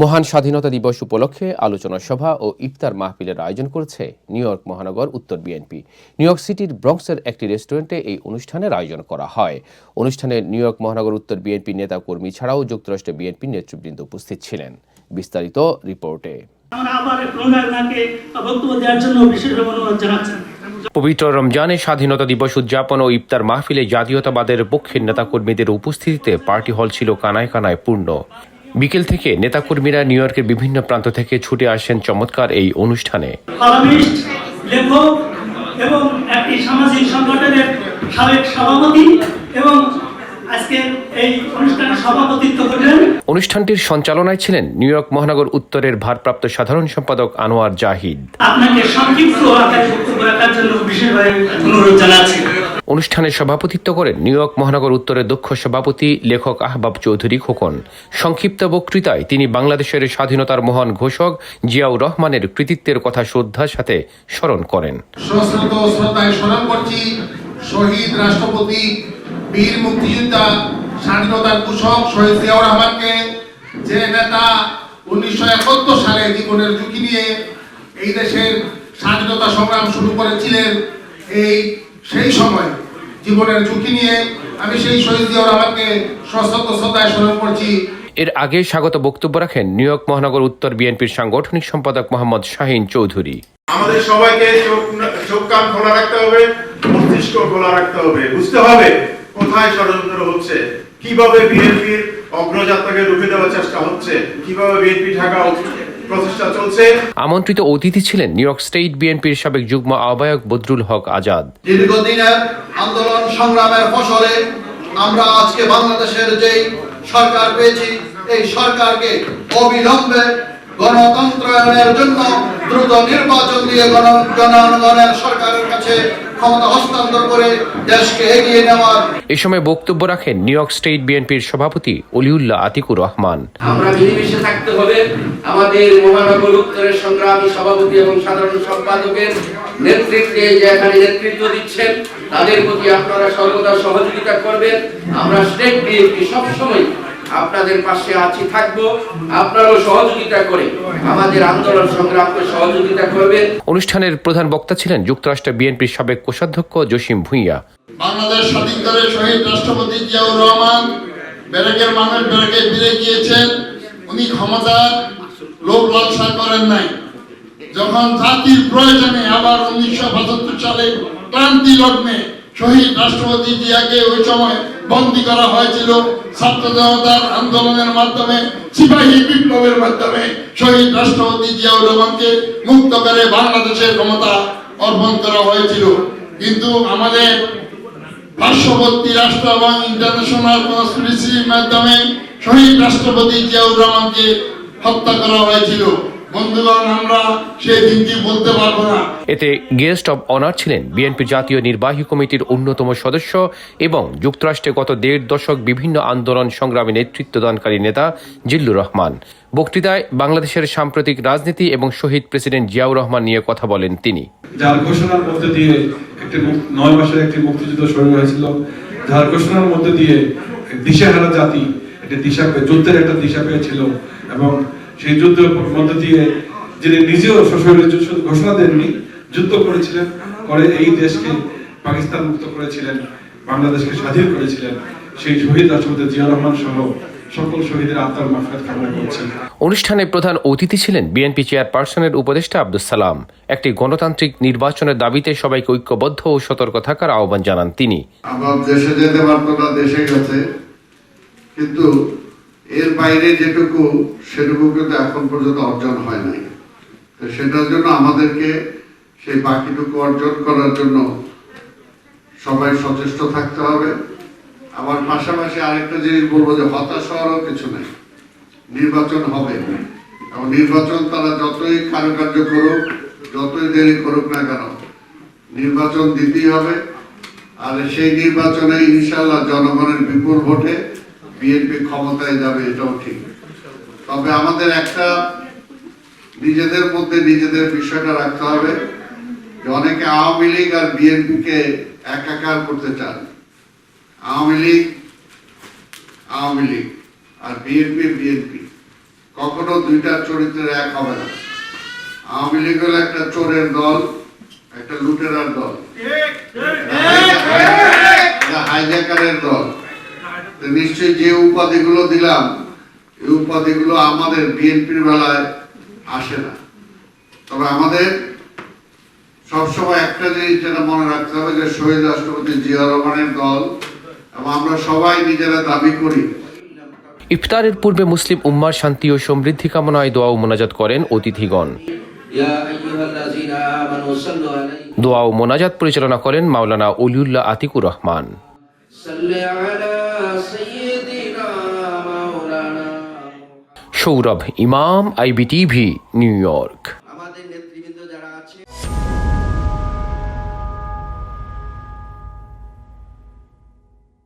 মহান স্বাধীনতা দিবস উপলক্ষে আলোচনা সভা ও ইফতার মাহফিলের আয়োজন করেছে নিউ ইয়র্ক মহানগর উত্তর বিএনপি। নিউ ইয়র্ক সিটির ব্রঙ্কসের একটি রেস্টুরেন্টে এই অনুষ্ঠানের আয়োজন করা হয়। অনুষ্ঠানে নিউ ইয়র্ক মহানগর উত্তর বিএনপি নেতা কর্মী ছাড়াও যুক্তরাষ্ট্র বিএনপির নেতৃবৃন্দ উপস্থিত ছিলেন। বিস্তারিত রিপোর্টে। বক্তব্য দেওয়ার জন্য অনুরোধ জানাচ্ছেন পবিত্র রমজানে স্বাধীনতা দিবস উদযাপন ও ইফতার মাহফিলে জাতীয়তাবাদের পক্ষের নেতাকর্মীদের উপস্থিতিতে পার্টি হল ছিল কানায় কানায় পূর্ণ। বিকেল থেকে নেতাকর্মীরা নিউ ইয়র্কের বিভিন্ন প্রান্ত থেকে ছুটে আসেন চমৎকার এই অনুষ্ঠানে। লেখক এবং একটি সামাজিক সংগঠনের সাবেক সভাপতি এবং অনুষ্ঠানটির সঞ্চালনায় ছিলেন নিউ ইয়র্ক মহানগর উত্তরের ভারপ্রাপ্ত সাধারণ সম্পাদক আনোয়ার জাহিদ। আপনাকে সংক্ষিপ্ত আকারে বক্তব্য রাখার জন্য বিশেষভাবে অনুরোধ জানাচ্ছি। অনুষ্ঠানে সভাপতিত্ব করেন নিউ ইয়র্ক মহানগর উত্তরের দক্ষ সভাপতি, লেখক আহবাব চৌধুরী খোকন। সংক্ষিপ্ত বক্তৃতায় তিনি বাংলাদেশের স্বাধীনতার মহান ঘোষক জিয়াউর রহমানের কৃতিত্বের কথা শ্রদ্ধার সাথে স্মরণ করেন। শহীদ রাষ্ট্রপতি, বীর মুক্তিযোদ্ধা, স্বাধীনতার শহীদ জিয়াউর রহমানকে, যে নেতা উনিশশো একাত্তর সালে জীবনের ঝুঁকি নিয়ে এই দেশের স্বাধীনতা সংগ্রাম শুরু করেছিলেন, এই সেই সময় জীবনের ঝুঁকি নিয়ে আমি সেই শহীদ জিয়াউর রহমানকে সশ্রদ্ধ শ্রদ্ধায় স্মরণ করছি। এর আগে স্বাগত বক্তব্য রাখেন নিউ ইয়র্ক মহানগর উত্তর বিএনপির সাংগঠনিক সম্পাদক মোহাম্মদ শাহিন চৌধুরী। আমাদের সবাইকে চোখ চোখ কান খোলা রাখতে হবে মস্তিষ্ক খোলা রাখতে হবে। বুঝতে হবে কোথায় ষড়যন্ত্র হচ্ছে কীভাবে বিএনপির অগ্রযাত্রাকে রুখে দেওয়ার চেষ্টা হচ্ছে। কীভাবে বিএনপি ঢাকা প্রচেষ্টা চলছে? আমন্ত্রিত অতিথি ছিলেন নিউ ইয়র্ক স্টেট বিএনপির সাবেক যুগ্ম আহ্বায়ক বদরুল হক আজাদ। দীর্ঘদিনের আন্দোলন সংগ্রামের ফসলে আমরা আজকে বাংলাদেশের যেই সরকার পেয়েছি এই সরকারকে অবিলম্বে গণতন্ত্রায়নের জন্য দ্রুত নির্বাচন দিয়ে গণ জনগণের সরকারের কাছে ক্ষমতা হস্তান্তর করে দেশকে এগিয়ে নেওয়ার। এ সময় বক্তব্য রাখেন নিউ ইয়র্ক স্টেট বিএনপির সভাপতি অলিউল্লাহ আতিকুর রহমান। আমরা মিলেমিশে থাকতে হবে আমাদের মহানগর উত্তরের সংগ্রামী সভাপতি এবং সাধারণ সম্পাদকের নেতৃত্বে যে এখানে নেতৃত্ব দিচ্ছেন তাদের প্রতি আপনারা সর্বদা সহযোগিতা করবেন। আমরা স্টেট বিএনপি সবসময় আপনাদের পাশে আছি থাকব। আপনারাও সহযোগিতা করে আমাদের আন্দোলন সংগ্রামকে সহযোগিতা করবেন। অনুষ্ঠানের প্রধান বক্তা ছিলেন যুক্তরাষ্ট্র বিএনপির সাবেক কোষাধ্যক্ষ জসিম ভুঁইয়া। বাংলাদেশ স্বাধীন করে শহীদ রাষ্ট্রপতি জিয়াউর রহমান ব্যারাকের মানুষ ব্যারাকে ফিরে গিয়েছেন। উনি ক্ষমতা লোভ লালসা করেন নাই। যখন জাতির প্রয়োজনে আবার উনিশশো পঁচাত্তর সালে ক্রান্তি লগ্নে শহীদ রাষ্ট্রপতি জিয়াকে ওই সময় বন্দী করা হয়েছিল ছাত্র জনতার আন্দোলনের মাধ্যমে, সিপাহী বিপ্লবের মাধ্যমে। শহীদ রাষ্ট্রপতি জিয়াউর রহমানকে মুক্ত করে বাংলাদেশের ক্ষমতা অর্পণ করা হয়েছিল। কিন্তু আমাদের পার্শ্ববর্তী রাষ্ট্র এবং ইন্টারন্যাশনাল কনস্পিরেসির মাধ্যমে শহীদ রাষ্ট্রপতি জিয়াউর রহমানকে হত্যা করা হয়েছিল। বন্ধুগণ আমরা সেই দিনটি বলতে পারব না। এতে গেস্ট অব অনার ছিলেন বিএনপি জাতীয় নির্বাহী কমিটির অন্যতম সদস্য এবং যুক্তরাষ্ট্রে গত দেড় দশক বিভিন্ন আন্দোলন সংগ্রামে নেতৃত্বদানকারী নেতা জিল্লুর রহমান। বক্তৃতায় বাংলাদেশের সাম্প্রতিক রাজনীতি এবং শহীদ প্রেসিডেন্ট জিয়াউর রহমান নিয়ে কথা বলেন তিনি। যার ঘোষণার মধ্যে দিয়ে একটি নয় মাসের একটি মুক্তিযুদ্ধ শুরু হয়েছিল। যার ঘোষণার মধ্যে দিয়ে দিশাহারা জাতি একটি দিশা যুদ্ধের একটা দিশা পেয়েছিল এবং সেই যুদ্ধের মধ্যে দিয়ে যিনি নিজেও সশরীরে যুদ্ধ ঘোষণা দেননি যুদ্ধ করেছিলেন করে এই দেশকে পাকিস্তান মুক্ত করেছিলেন বাংলাদেশকে স্বাধীন করেছিলেন। সেই শহীদ রাষ্ট্রপতি জিয়া রহমান সহ সকল শহীদের আত্মার মাফাত কামনা করছেন অনুষ্ঠানে প্রধান অতিথি ছিলেন বিএনপি চেয়ারপারসনের উপদেষ্টা আব্দুল সালাম। একটি গণতান্ত্রিক নির্বাচনের দাবিতে সবাইকে ঐক্যবদ্ধ ও সতর্ক থাকার আহ্বান জানান তিনি। আবার দেশে যেতে পারতো না দেশে গেছে কিন্তু এর বাইরে যেটুকু সেটুকু কিন্তু এখন পর্যন্ত অর্জন হয় নাই। সেটার জন্য আমাদেরকে সেই বাকিটুকু অর্জন করার জন্য সবাই সচেষ্ট থাকতে হবে। আমার পাশাপাশি আরেকটা জিনিস বলব যে হতাশ হওয়ারও কিছু নেই। নির্বাচন হবে। এবং নির্বাচন তারা যতই কারুকার্য করুক, যতই দেরি করুক না কেন, নির্বাচন দিতেই হবে। আর সেই নির্বাচনে ইনশাল্লাহ জনগণের বিপুল ভোটে বিএনপি ক্ষমতায় যাবে এটাও ঠিক। তবে আমাদের একটা নিজেদের মধ্যে নিজেদের বিষয়টা রাখতে হবে যে অনেকে আওয়ামী লীগ আর বিএনপি কে একাকার করতে চান। আওয়ামী লীগ আওয়ামী লীগ আর বিএনপি বিএনপি। কখনো দুইটা চরিত্রের এক হবে না। আওয়ামী লীগ হলো একটা চোরের দল একটা লুটেরার দল। একটা হাইজ্যাকারের দল। নিশ্চয়ই যে উপাধিগুলো দিলাম এই উপাধিগুলো আমাদের বিএনপির বেলায় আসে না। তবে আমাদের সবসময় একটা জিনিস যেটা মনে রাখতে হবে যে শহীদ রাষ্ট্রপতি জিয়া রহমানের দল এবং আমরা সবাই নিজেরা দাবি করি। ইফতারের পূর্বে মুসলিম উম্মার শান্তি ও সমৃদ্ধি কামনায় দোয়া ও মোনাজাত করেন অতিথিগণ। দোয়া ও মোনাজাত পরিচালনা করেন মাওলানা অলিউল্লাহ আতিকুর রহমান। সৌরভ ইমাম আইবিটিভি নিউ ইয়র্ক।